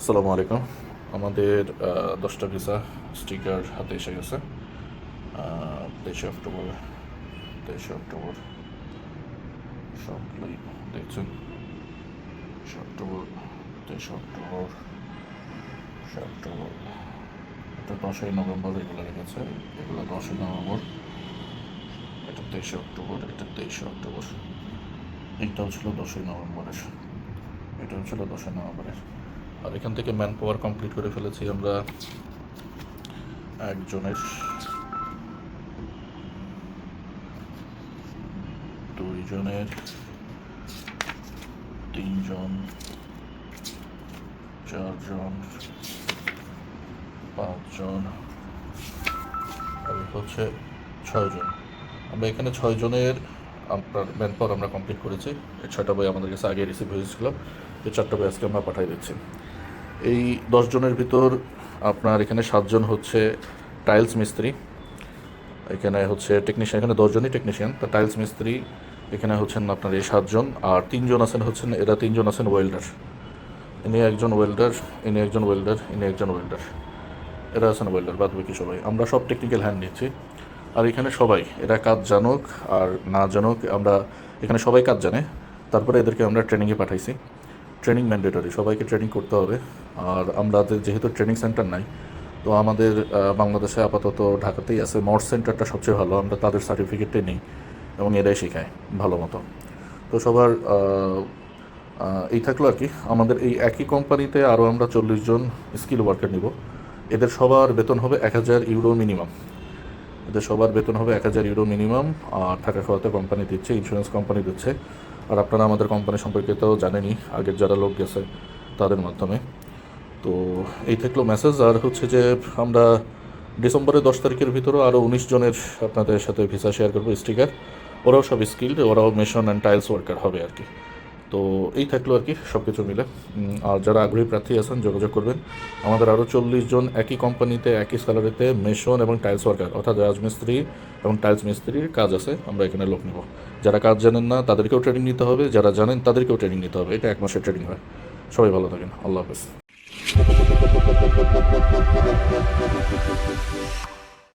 আসসালামু আলাইকুম। আমাদের দশটা ভিসা স্টিকার হাতে এসে গেছে। তেইশে অক্টোবর তেইশে অক্টোবর সবগুলোই দেখছেন। অক্টোবর, তেইশে অক্টোবর অক্টোবর। এটা দশই নভেম্বর এগুলো রেখেছে। এগুলো দশই নভেম্বর। এটা তেইশে অক্টোবর, এটা তেইশে অক্টোবর। এইটাও ছিল দশই নভেম্বরের। এটা ছিল দশই নভেম্বরের। আর এখান থেকে ম্যান পাওয়ার কমপ্লিট করে ফেলেছি আমরা একজনের। দুইজনের। তিনজন। চারজন। পাঁচজন। হচ্ছে ছয়জন। আমরা এখানে ছয়জনের আপনার ম্যান পাওয়ার আমরা কমপ্লিট করেছি। ছয়টা বই আমাদের কাছে আগে রিসিভ হয়েছিল। এই চারটা বই আজকে আমরা পাঠিয়ে দিচ্ছি। এই দশজনের ভিতর আপনার এখানে সাতজন হচ্ছে টাইলস মিস্ত্রি, এখানে হচ্ছে টেকনিশিয়ান এখানে দশজনই টেকনিশিয়ান তা টাইলস মিস্ত্রি, এখানে হচ্ছেন আপনার এই সাতজন, আর তিনজন আছেন হচ্ছেন, এরা তিনজন আছেন ওয়েল্ডার ইনি একজন ওয়েল্ডার ইনি একজন ওয়েল্ডার ইনি একজন ওয়েল্ডার এরা আছেন ওয়েল্ডার বাদ বাকি সবাই। আমরা সব টেকনিক্যাল হ্যান্ড নিচ্ছি। আর এখানে সবাই, এরা কাজ জানুক আর না জানুক, আমরা এখানে সবাই কাজ জানে। তারপরে এদেরকে আমরা ট্রেনিংয়ে পাঠাইছি। ট্রেনিং ম্যান্ডেটরি সবাইকে ট্রেনিং করতে হবে। আর আমাদের যেহেতু ট্রেনিং সেন্টার নাই, তো আমাদের বাংলাদেশে আপাতত ঢাকাতেই আছে। মর্স সেন্টারটা সবচেয়ে ভালো, আমরা তাদের সার্টিফিকেটটাই নিই এবং এরাই শেখায়, ভালো মতো। তো সবার এই থাকল আর কি। আমাদের এই একই কোম্পানিতে আরও আমরা চল্লিশ জন স্কিল ওয়ার্কার নিব। এদের সবার বেতন হবে এক হাজার ইউরো মিনিমাম এদের সবার বেতন হবে এক হাজার ইউরো মিনিমাম আর থাকা খাওয়াতে কোম্পানি দিচ্ছে ইন্স্যুরেন্স কোম্পানি দিচ্ছে। আর আপনারা আমাদের কোম্পানি সম্পর্কে তো জানেনই, আগের যারা লোক গেছে তাদের মাধ্যমে। তো এই থাকল মেসেজ আর হচ্ছে যে আমরা ডিসেম্বরের দশ তারিখের ভিতরেও আরও উনিশ জনের আপনাদের সাথে ভিসা শেয়ার করব স্টিকার ওরাও সব স্কিল্ড ওরাও মেশন অ্যান্ড টাইলস ওয়ার্কার হবে আর কি। তো এই থাকল আর কি সব কিছু মিলে আর যারা আগ্রহী প্রার্থী আছেন, যোগাযোগ করবেন। আমাদের আরও চল্লিশ জন একই কোম্পানিতে, একই স্যালারিতে মেশন এবং টাইলস ওয়ার্কার অর্থাৎ রাজমিস্ত্রি এবং টাইলস মিস্ত্রির কাজ আছে, আমরা এখানে লোক নেব। যারা কাজ জানেন না, তাদেরকেও ট্রেনিং নিতে হবে। যারা জানেন, তাদেরকেও ট্রেনিং নিতে হবে। এটা এক মাসের ট্রেনিং হয়। সবাই ভালো থাকেন। আল্লাহ হাফেজ।